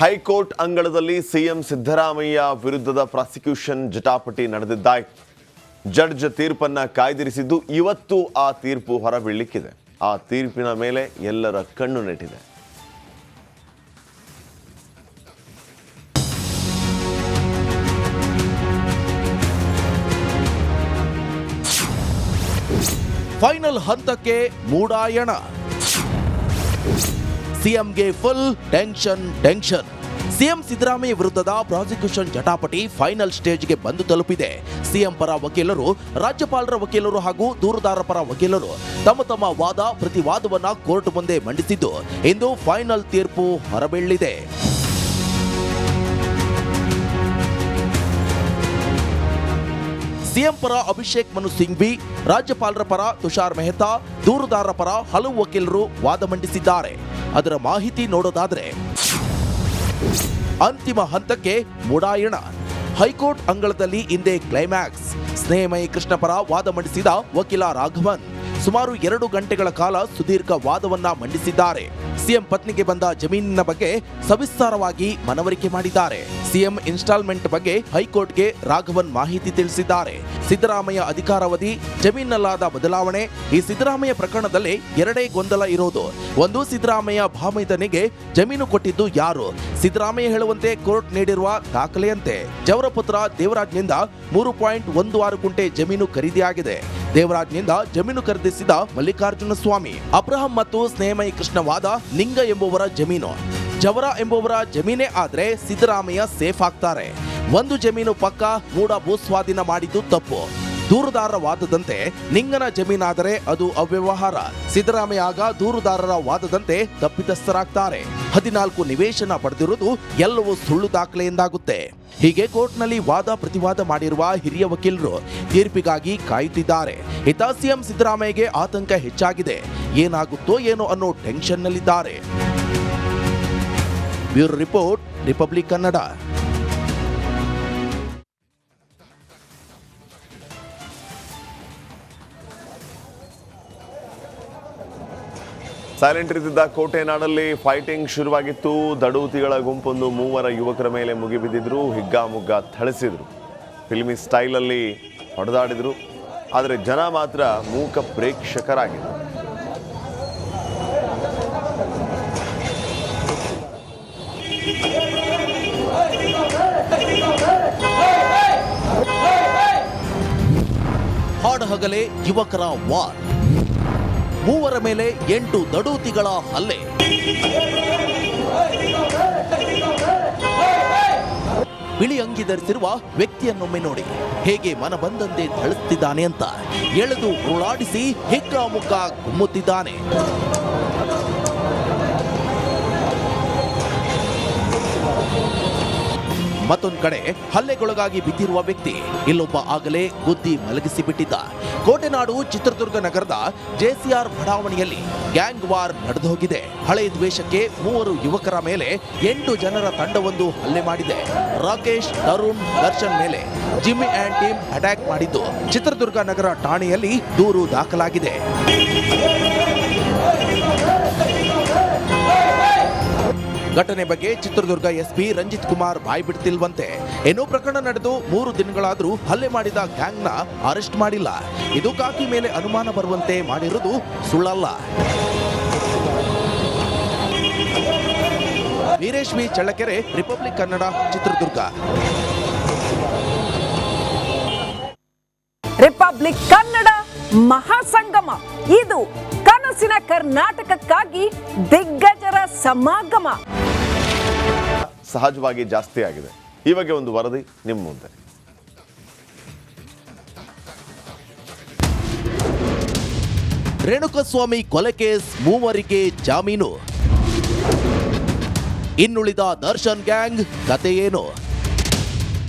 High court ಅಂಗಳದಲ್ಲಿ CM Siddaramaiah ವಿರುದ್ಧದ prosecution ಜಟಾಪಟಿ ನಡೆದಿದ್ದಾಯಿತು judge ತೀರ್ಪನ್ನ ಕಾಯ್ದಿರಿಸಿದ್ದು ಇವತ್ತು ಆ ತೀರ್ಪು ಹೊರಬೀಳಲಿಕ್ಕಿದೆ. ಆ ತೀರ್ಪಿನ ಮೇಲೆ ಎಲ್ಲರ ಕಣ್ಣು ನೆಟ್ಟಿದೆ. ಫೈನಲ್ ಹಂತಕ್ಕೆ ಮೂಡಾಯಣ. ಸಿಎಂಗೆ full tension tension. CM Siddaramaiah ವಿರುದ್ಧದ ಪ್ರಾಸಿಕ್ಯೂಷನ್ ಜಟಾಪಟಿ ಫೈನಲ್ ಸ್ಟೇಜ್ಗೆ ಬಂದು ತಲುಪಿದೆ. ಸಿಎಂ ಪರ ವಕೀಲರು, ರಾಜ್ಯಪಾಲರ ವಕೀಲರು ಹಾಗೂ ದೂರುದಾರ ಪರ ವಕೀಲರು ತಮ್ಮ ತಮ್ಮ ವಾದ, ಪ್ರತಿವಾದವನ್ನ ಕೋರ್ಟ್ ಮುಂದೆ ಮಂಡಿಸಿದ್ದು ಇಂದು ಫೈನಲ್ ತೀರ್ಪು ಹೊರಬೀಳಿದೆ ಸಿಎಂ ಪರ ಅಭಿಷೇಕ್ ಮನು ಸಿಂಘ್ವಿ, ರಾಜ್ಯಪಾಲರ ಪರ ತುಷಾರ್ ಮೆಹ್ತಾ ದೂರುದಾರರ ಪರ ಹಲವು ವಕೀಲರು ವಾದ ಮಂಡಿಸಿದ್ದಾರೆ. ಅದರ ಮಾಹಿತಿ ನೋಡೋದಾದ್ರೆ ಅಂತಿಮ ಹಂತಕ್ಕೆ ಮುಡಾಯಣ. ಹೈಕೋರ್ಟ್ ಅಂಗಳದಲ್ಲಿ ಇಂದೇ ಕ್ಲೈಮ್ಯಾಕ್ಸ್. ಸ್ನೇಹಮಯಿ ಕೃಷ್ಣಪರ ವಾದ ಮಂಡಿಸಿದ ವಕೀಲ ರಾಘವನ್. ಸುಮಾರು ಎರಡು ಗಂಟೆಗಳ ಕಾಲ ಸುದೀರ್ಘ ವಾದವನ್ನ ಮಂಡಿಸಿದ್ದಾರೆ. ಸಿಎಂ ಪತ್ನಿಗೆ ಬಂದ ಜಮೀನಿನ ಬಗ್ಗೆ ಸವಿಸ್ತಾರವಾಗಿ ಮನವರಿಕೆ ಮಾಡಿದ್ದಾರೆ. ಸಿಎಂ ಇನ್ಸ್ಟಾಲ್ಮೆಂಟ್ ಬಗ್ಗೆ ಹೈಕೋರ್ಟ್ಗೆ ರಾಘವನ್ ಮಾಹಿತಿ ತಿಳಿಸಿದ್ದಾರೆ. ಸಿದ್ದರಾಮಯ್ಯ ಅಧಿಕಾರಾವಧಿ, ಜಮೀನಲ್ಲಾದ ಬದಲಾವಣೆ, ಈ ಸಿದ್ದರಾಮಯ್ಯ ಪ್ರಕರಣದಲ್ಲಿ ಎರಡೇ ಗೊಂದಲ ಇರೋದು. ಒಂದು, ಸಿದ್ದರಾಮಯ್ಯ ಭಾಮೈದನಿಗೆ ಜಮೀನು ಕೊಟ್ಟಿದ್ದು ಯಾರು? ಸಿದ್ದರಾಮಯ್ಯ ಹೇಳುವಂತೆ ಕೋರ್ಟ್ ನೀಡಿರುವ ದಾಖಲೆಯಂತೆ. ಜವರ ಪುತ್ರ ದೇವರಾಜ್ನಿಂದ ಮೂರು ಪಾಯಿಂಟ್ ಒಂದು ಆರು ಕುಂಟೆ ಜಮೀನು ಖರೀದಿಯಾಗಿದೆ. ದೇವರಾಜ್ನಿಂದ ಜಮೀನು ಖರೀದಿಸಿದ ಮಲ್ಲಿಕಾರ್ಜುನ ಸ್ವಾಮಿ, ಅಬ್ರಹಂ ಮತ್ತು ಸ್ನೇಹಮಯ ಕೃಷ್ಣವಾದ ನಿಂಗ ಎಂಬುವರ ಜಮೀನು. ಜವರ ಎಂಬುವರ ಜಮೀನೇ ಆದ್ರೆ ಸಿದ್ದರಾಮಯ್ಯ ಸೇಫ್ ಆಗ್ತಾರೆ. ಒಂದು ಜಮೀನು ಪಕ್ಕ ಮೂಡ ಭೂಸ್ವಾಧೀನ ಮಾಡಿದ್ದು ತಪ್ಪು. ದೂರುದಾರರ ನಿಂಗನ ಜಮೀನಾದರೆ ಅದು ಅವ್ಯವಹಾರ. ಸಿದ್ದರಾಮಯ್ಯ ಆಗ ದೂರುದಾರರ ವಾದದಂತೆ ತಪ್ಪಿತಸ್ಥರಾಗ್ತಾರೆ. ಹದಿನಾಲ್ಕು ನಿವೇಶನ ಪಡೆದಿರುವುದು ಎಲ್ಲವೂ ಸುಳ್ಳು ದಾಖಲೆ ಎಂದಾಗುತ್ತೆ ಹೀಗೆ ಕೋರ್ಟ್ನಲ್ಲಿ ವಾದ ಪ್ರತಿವಾದ ಮಾಡಿರುವ ಹಿರಿಯ ವಕೀಲರು ತೀರ್ಪಿಗಾಗಿ ಕಾಯುತ್ತಿದ್ದಾರೆ. ಇತ ಸಿಎಂ ಸಿದ್ದರಾಮಯ್ಯಗೆ ಆತಂಕ ಹೆಚ್ಚಾಗಿದೆ. ಏನಾಗುತ್ತೋ ಏನೋ ಅನ್ನೋ ಟೆನ್ಷನ್ನಲ್ಲಿದ್ದಾರೆ. Bureau report, Republic Kannada. Silent ಇದ್ದಿದ್ದ ಕೋಟೆ ನಾಡಲ್ಲಿ ಫೈಟಿಂಗ್ ಶುರುವಾಗಿತ್ತು. ದಡೂತಿಗಳ ಗುಂಪೊಂದು ಮೂವರ ಯುವಕರ ಮೇಲೆ ಮುಗಿಬಿದ್ದಿದ್ರು. ಹಿಗ್ಗಾಮುಗ್ಗ ಥಳಿಸಿದ್ರು. ಫಿಲ್ಮಿ ಸ್ಟೈಲಲ್ಲಿ ಹೊಡೆದಾಡಿದ್ರು. ಆದರೆ ಜನ ಮಾತ್ರ ಮೂಕ ಪ್ರೇಕ್ಷಕರಾಗಿದ್ದರು. ಹಾಡಹಗಲೇ ಯುವಕರ ವಾರ್. ಮೂವರ ಮೇಲೆ ಎಂಟು ದಡೂತಿಗಳ ಹಲ್ಲೆ. ಬಿಳಿ ಅಂಗಿ ಧರಿಸಿರುವ ವ್ಯಕ್ತಿಯನ್ನೊಮ್ಮೆ ನೋಡಿ ಹೇಗೆ ಮನ ಬಂದಂತೆ ಥಳಿಸ್ತಿದ್ದಾನೆ ಅಂತ ಎಳೆದು ಉರುಳಾಡಿಸಿ ಹಿಗ್ಗಾಮುಗ್ಗ ಗುಮ್ಮುತ್ತಿದ್ದಾನೆ. ಮತ್ತೊಂದು ಕಡೆ ಹಲ್ಲೆಗೊಳಗಾಗಿ ಬಿದ್ದಿರುವ ವ್ಯಕ್ತಿ ಇಲ್ಲೊಬ್ಬ ಆಗಲೇ ಗುದ್ದಿ ಮಲಗಿಸಿ ಬಿಟ್ಟಿದ್ದ ಕೋಟೆನಾಡು ಚಿತ್ರದುರ್ಗ ನಗರದ ಜೆಸಿಆರ್ ಬಡಾವಣೆಯಲ್ಲಿ ಗ್ಯಾಂಗ್ ವಾರ್ ನಡೆದು ಹೋಗಿದೆ ಹಳೆ ದ್ವೇಷಕ್ಕೆ ಮೂವರು ಯುವಕರ ಮೇಲೆ ಎಂಟು ಜನರ ತಂಡವೊಂದು ಹಲ್ಲೆ ಮಾಡಿದೆ. ರಾಕೇಶ್, ತರುಣ್, ದರ್ಶನ್ ಮೇಲೆ ಜಿಮ್ಮಿ ಆ್ಯಂಡ್ ಟೀಮ್ ಅಟ್ಯಾಕ್ ಮಾಡಿದ್ದು. ಚಿತ್ರದುರ್ಗ ನಗರ ಠಾಣೆಯಲ್ಲಿ ದೂರು ದಾಖಲಾಗಿದೆ. ಘಟನೆ ಬಗ್ಗೆ ಚಿತ್ರದುರ್ಗ ಎಸ್ಪಿ ರಂಜಿತ್ ಕುಮಾರ್ ಬಾಯಿ ಬಿಡ್ತಿಲ್ವಂತೆ. ಏನೋ ಪ್ರಕರಣ ನಡೆದು ಮೂರು ದಿನಗಳಾದರೂ ಹಲ್ಲೆ ಮಾಡಿದ ಗ್ಯಾಂಗ್ನ ಅರೆಸ್ಟ್ ಮಾಡಿಲ್ಲ. ಇದು ಕಾಕಿ ಮೇಲೆ ಅನುಮಾನ ಬರುವಂತೆ ಮಾಡಿರುವುದು ಸುಳ್ಳಲ್ಲ. ವೀರೇಶ್ವಿ ಚಳ್ಳಕೆರೆ, ರಿಪಬ್ಲಿಕ್ ಕನ್ನಡ, ಚಿತ್ರದುರ್ಗ. ರಿಪಬ್ಲಿಕ್ ಕನ್ನಡ ಮಹಾಸಂಗಮ. ಇದು ಕನಸಿನ ಕರ್ನಾಟಕಕ್ಕಾಗಿ ದಿಗ್ಗಜರ ಸಮಾಗಮ. ಸಹಜವಾಗಿ ಜಾಸ್ತಿ ಆಗಿದೆ. ಈ ಬಗ್ಗೆ ಒಂದು ವರದಿ ನಿಮ್ಮ ಮುಂದೆ. ರೇಣುಕಸ್ವಾಮಿ ಕೊಲೆ ಕೇಸ್ ಮೂವರಿಗೆ ಜಾಮೀನು. ಇನ್ನುಳಿದ ದರ್ಶನ್ ಗ್ಯಾಂಗ್ ಕತೆ ಏನು?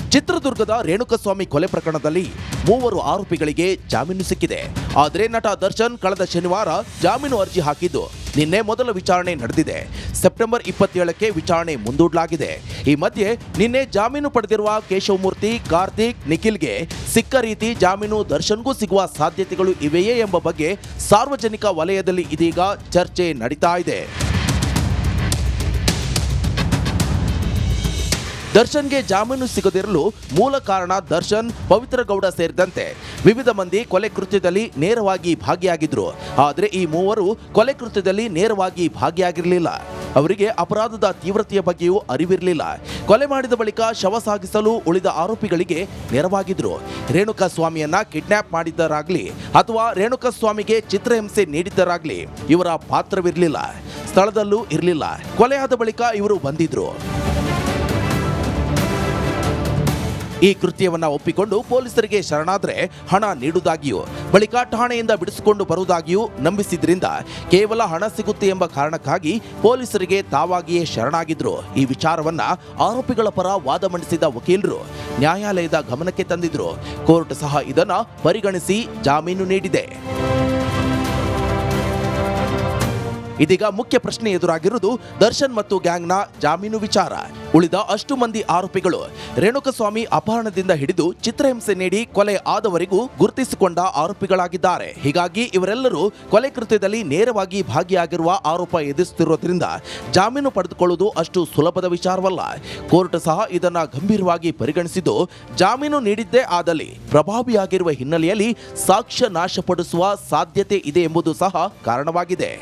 ಚಿತ್ರದುರ್ಗದ ರೇಣುಕಸ್ವಾಮಿ ಕೊಲೆ ಪ್ರಕರಣದಲ್ಲಿ ಮೂವರು ಆರೋಪಿಗಳಿಗೆ ಜಾಮೀನು ಸಿಕ್ಕಿದೆ. ಆದರೆ ನಟ ದರ್ಶನ್ ಕಳೆದ ಶನಿವಾರ ಜಾಮೀನು ಅರ್ಜಿ ಹಾಕಿದ್ದು. ನಿನ್ನೆ ಮೊದಲ ವಿಚಾರಣೆ ನಡೆದಿದೆ. ಸೆಪ್ಟೆಂಬರ್ ಇಪ್ಪತ್ತೇಳಕ್ಕೆ ವಿಚಾರಣೆ ಮುಂದೂಡಲಾಗಿದೆ. ಈ ಮಧ್ಯೆ ನಿನ್ನೆ ಜಾಮೀನು ಪಡೆದಿರುವ ಕೇಶವಮೂರ್ತಿ, ಕಾರ್ತಿಕ್, ನಿಖಿಲ್ಗೆ ಸಿಕ್ಕ ರೀತಿ ಜಾಮೀನು ದರ್ಶನ್ಗೂ ಸಿಗುವ ಸಾಧ್ಯತೆಗಳು ಇವೆಯೇ ಎಂಬ ಬಗ್ಗೆ ಸಾರ್ವಜನಿಕ ವಲಯದಲ್ಲಿ ಇದೀಗ ಚರ್ಚೆ ನಡೀತಾ ಇದೆ. ದರ್ಶನ್ಗೆ ಜಾಮೀನು ಸಿಗದಿರಲು ಮೂಲ ಕಾರಣ ದರ್ಶನ್ ಪವಿತ್ರ ಗೌಡ ಸೇರಿದಂತೆ. ವಿವಿಧ ಮಂದಿ ಕೊಲೆ ಕೃತ್ಯದಲ್ಲಿ ನೇರವಾಗಿ ಭಾಗಿಯಾಗಿದ್ರು. ಆದರೆ ಈ ಮೂವರು ಕೊಲೆ ಕೃತ್ಯದಲ್ಲಿ ನೇರವಾಗಿ ಭಾಗಿಯಾಗಿರಲಿಲ್ಲ. ಅವರಿಗೆ ಅಪರಾಧದ ತೀವ್ರತೆಯ ಬಗ್ಗೆಯೂ ಅರಿವಿರಲಿಲ್ಲ. ಕೊಲೆ ಮಾಡಿದ ಬಳಿಕ ಶವ ಸಾಗಿಸಲು ಉಳಿದ ಆರೋಪಿಗಳಿಗೆ ನೆರವಾಗಿದ್ರು. ರೇಣುಕಾ ಸ್ವಾಮಿಯನ್ನ ಕಿಡ್ನಾಪ್ ಮಾಡಿದ್ದರಾಗ್ಲಿ ಅಥವಾ ರೇಣುಕಾಸ್ವಾಮಿಗೆ ಚಿತ್ರಹಿಂಸೆ ನೀಡಿದ್ದರಾಗ್ಲಿ ಇವರ ಪಾತ್ರವಿರಲಿಲ್ಲ. ಸ್ಥಳದಲ್ಲೂ ಇರಲಿಲ್ಲ. ಕೊಲೆಯಾದ ಬಳಿಕ ಇವರು ಬಂದಿದ್ರು. ಈ ಕೃತ್ಯವನ್ನು ಒಪ್ಪಿಕೊಂಡು ಪೊಲೀಸರಿಗೆ ಶರಣಾದ್ರೆ ಹಣ ನೀಡುವುದಾಗಿಯೂ, ಬಳಿಕ ಠಾಣೆಯಿಂದ ಬಿಡಿಸಿಕೊಂಡು ಬರುವುದಾಗಿಯೂ ನಂಬಿಸಿದ್ರಿಂದ ಕೇವಲ ಹಣ ಸಿಗುತ್ತೆ ಎಂಬ ಕಾರಣಕ್ಕಾಗಿ ಪೊಲೀಸರಿಗೆ ತಾವಾಗಿಯೇ ಶರಣಾಗಿದ್ರು. ಈ ವಿಚಾರವನ್ನ ಆರೋಪಿಗಳ ಪರ ವಾದ ಮಂಡಿಸಿದ ವಕೀಲರು ನ್ಯಾಯಾಲಯದ ಗಮನಕ್ಕೆ ತಂದಿದ್ರು. ಕೋರ್ಟ್ ಸಹ ಇದನ್ನು ಪರಿಗಣಿಸಿ ಜಾಮೀನು ನೀಡಿದೆ. ಇದೀಗ ಮುಖ್ಯ ಪ್ರಶ್ನೆ ಎದುರಾಗಿರುವುದು ದರ್ಶನ್ ಮತ್ತು ಗ್ಯಾಂಗ್ನ ಜಾಮೀನು ವಿಚಾರ. ಉಳಿದ ಅಷ್ಟು ಮಂದಿ ಆರೋಪಿಗಳು ರೇಣುಕಸ್ವಾಮಿ ಅಪಹರಣದಿಂದ ಹಿಡಿದು ಚಿತ್ರಹಿಂಸೆ ನೀಡಿ ಕೊಲೆ ಆದವರೆಗೂ ಗುರುತಿಸಿಕೊಂಡ ಆರೋಪಿಗಳಾಗಿದ್ದಾರೆ. ಹೀಗಾಗಿ ಇವರೆಲ್ಲರೂ ಕೊಲೆ ಕೃತ್ಯದಲ್ಲಿ ನೇರವಾಗಿ ಭಾಗಿಯಾಗಿರುವ ಆರೋಪ ಎದುರಿಸುತ್ತಿರುವುದರಿಂದ ಜಾಮೀನು ಪಡೆದುಕೊಳ್ಳುವುದು ಅಷ್ಟು ಸುಲಭದ ವಿಚಾರವಲ್ಲ. ಕೋರ್ಟ್ ಸಹ ಇದನ್ನು ಗಂಭೀರವಾಗಿ ಪರಿಗಣಿಸಿದ್ದು ಜಾಮೀನು ನೀಡಿದ್ದೇ ಆದಲ್ಲಿ ಪ್ರಭಾವಿಯಾಗಿರುವ ಹಿನ್ನೆಲೆಯಲ್ಲಿ ಸಾಕ್ಷ್ಯ ನಾಶಪಡಿಸುವ ಸಾಧ್ಯತೆ ಇದೆ ಎಂಬುದು ಸಹ ಕಾರಣವಾಗಿದೆ.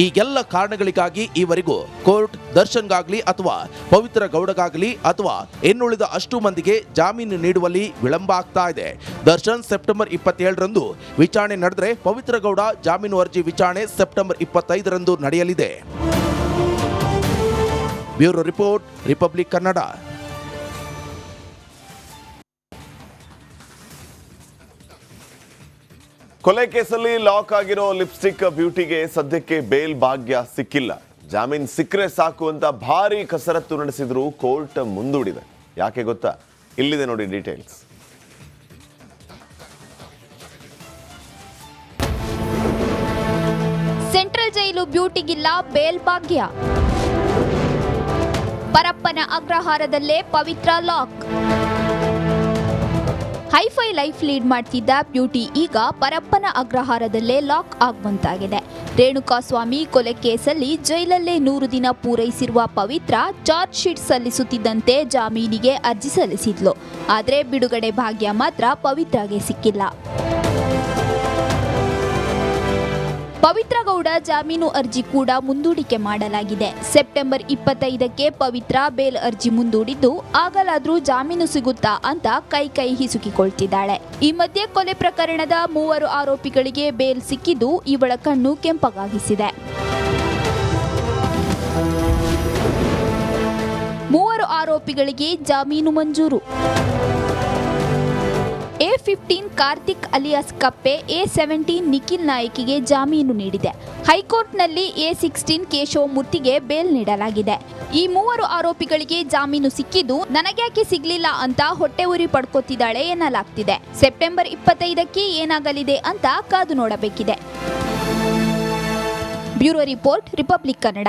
ಈ ಎಲ್ಲ ಕಾರಣಗಳಿಗಾಗಿ ಈವರೆಗೂ ಕೋರ್ಟ್ ದರ್ಶನ್ಗಾಗಲಿ ಅಥವಾ ಪವಿತ್ರ ಗೌಡಗಾಗ್ಲಿ ಅಥವಾ ಇನ್ನುಳಿದ ಅಷ್ಟು ಮಂದಿಗೆ ಜಾಮೀನು ನೀಡುವಲ್ಲಿ ವಿಳಂಬ ಆಗ್ತಾ ಇದೆ. ದರ್ಶನ್ ಸೆಪ್ಟೆಂಬರ್ ಇಪ್ಪತ್ತೇಳರಂದು ವಿಚಾರಣೆ ನಡೆದರೆ ಪವಿತ್ರ ಗೌಡ ಜಾಮೀನು ಅರ್ಜಿ ವಿಚಾರಣೆ ಸೆಪ್ಟೆಂಬರ್ ಇಪ್ಪತ್ತೈದರಂದು ನಡೆಯಲಿದೆ. Bureau report, Republic Kannada. ಕೊಲೆ ಕೇಸಲ್ಲಿ ಲಾಕ್ ಆಗಿರೋ ಲಿಪ್ಸ್ಟಿಕ್ ಬ್ಯೂಟಿಗೆ ಸದ್ಯಕ್ಕೆ ಬೇಲ್ ಭಾಗ್ಯ ಸಿಕ್ಕಿಲ್ಲ. ಜಾಮೀನ್ ಸಿಕ್ಕರೆ ಸಾಕು ಅಂತ ಭಾರಿ ಕಸರತ್ತು ನಡೆಸಿದ್ರು ಕೋರ್ಟ್ ಮುಂದೂಡಿದೆ. ಯಾಕೆ ಗೊತ್ತಾ? ಇಲ್ಲಿದೆ ನೋಡಿ ಡೀಟೇಲ್ಸ್. ಸೆಂಟ್ರಲ್ ಜೈಲು ಬ್ಯೂಟಿಗಿಲ್ಲ ಬೇಲ್ ಭಾಗ್ಯ Parappana ಅಗ್ರಹಾರದಲ್ಲೇ Pavithra lock. Hi fi life lead ಮಾಡ್ತಿದ್ದ ಬ್ಯೂಟಿ ಈಗ ಪರಪ್ಪನ ಅಗ್ರಹಾರದಲ್ಲೇ ಲಾಕ್ ಆಗುವಂತಾಗಿದೆ ರೇಣುಕಾ ಸ್ವಾಮಿ ಕೊಲೆ ಕೇಸಲ್ಲಿ ಜೈಲಲ್ಲೇ ನೂರು ದಿನ ಪೂರೈಸಿರುವ ಪವಿತ್ರ ಚಾರ್ಜ್ ಶೀಟ್ ಸಲ್ಲಿಸುತ್ತಿದ್ದಂತೆ ಜಾಮೀನಿಗೆ ಅರ್ಜಿ ಸಲ್ಲಿಸಿದ್ಲು. ಆದರೆ ಬಿಡುಗಡೆ ಭಾಗ್ಯ ಮಾತ್ರ ಪವಿತ್ರಗೆ ಸಿಕ್ಕಿಲ್ಲ. ಪವಿತ್ರ ಗೌಡ ಜಾಮೀನು ಅರ್ಜಿ ಕೂಡ ಮುಂದೂಡಿಕೆ ಮಾಡಲಾಗಿದೆ. ಸೆಪ್ಟೆಂಬರ್ ಇಪ್ಪತ್ತೈದಕ್ಕೆ ಪವಿತ್ರ ಬೇಲ್ ಅರ್ಜಿ ಮುಂದೂಡಿದ್ದು ಆಗಲಾದ್ರೂ ಜಾಮೀನು ಸಿಗುತ್ತಾ ಅಂತ ಕೈ ಕೈ ಹಿಸುಕಿಕೊಳ್ತಿದ್ದಾಳೆ. ಈ ಮಧ್ಯೆ ಕೊಲೆ ಪ್ರಕರಣದ ಮೂವರು ಆರೋಪಿಗಳಿಗೆ ಬೇಲ್ ಸಿಕ್ಕಿದ್ದು ಇವಳ ಕಣ್ಣು ಕೆಂಪಗಾಗಿಸಿದೆ. ಮೂವರು ಆರೋಪಿಗಳಿಗೆ ಜಾಮೀನು ಮಂಜೂರು. ಫಿಫ್ಟೀನ್ ಕಾರ್ತಿಕ್ ಅಲಿಯಾಸ್ ಕಪ್ಪೆ ಎ ಸೆವೆಂಟೀನ್ ನಿಖಿಲ್ ನಾಯಕಿಗೆ ಜಾಮೀನು ನೀಡಿದೆ. ಹೈಕೋರ್ಟ್ನಲ್ಲಿ ಎ ಸಿಕ್ಸ್ಟೀನ್ ಕೇಶವಮೂರ್ತಿಗೆ ಬೇಲ್ ನೀಡಲಾಗಿದೆ. ಈ ಮೂವರು ಆರೋಪಿಗಳಿಗೆ ಜಾಮೀನು ಸಿಕ್ಕಿದ್ದು ನನಗ್ಯಾಕೆ ಸಿಗ್ಲಿಲ್ಲ ಅಂತ ಹೊಟ್ಟೆ ಉರಿ ಪಡ್ಕೋತಿದ್ದಾಳೆ ಎನ್ನಲಾಗ್ತಿದೆ. ಸೆಪ್ಟೆಂಬರ್ ಇಪ್ಪತ್ತೈದಕ್ಕೆ ಏನಾಗಲಿದೆ ಅಂತ ಕಾದು ನೋಡಬೇಕಿದೆ. Bureau report, Republic Kannada.